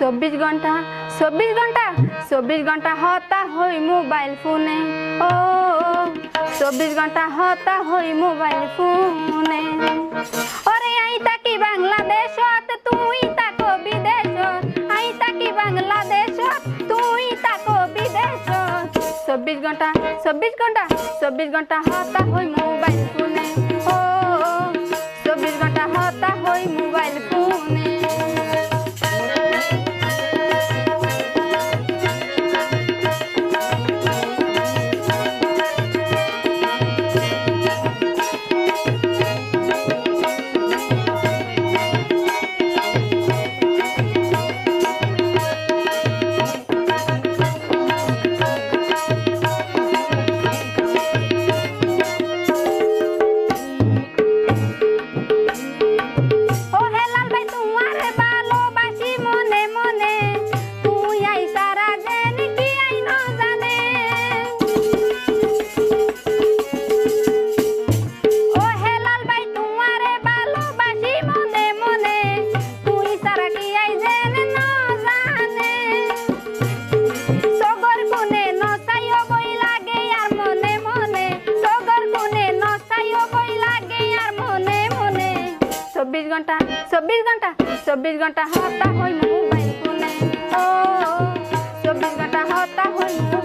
চব্বিশ ঘণ্টা চব্বিশ ঘণ্টা চব্বিশ ঘণ্টা হতা হই মোবাইল ফোনে। ও চব্বিশ ঘণ্টা হতা হই মোবাইল ফোনে। ওরে আই তাকি বাংলাদেশত? তুই তাকো বিদেশত। আই তাকি বাংলাদেশত? তুই তাকো বিদেশত। চব্বিশ ঘণ্টা চব্বিশ ঘণ্টা চব্বিশ ঘণ্টা হতা হই মোবাইল ফোনে। ও চব্বিশ ঘণ্টা হতা হই মোবাইল ফোন। ঘণ্টা চব্বিশ ঘণ্টা চব্বিশ ঘণ্টা হতা হই মোবাইল ফোনে ও চব্বিশ ঘণ্টা হতা হই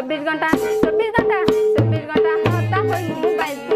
চব্বিছ ঘণ্টা চৌব্বিছ ঘণ্টা চৌব্বিছ ঘণ্টা সপ্তাহ হৈ মোৰ মোবাইল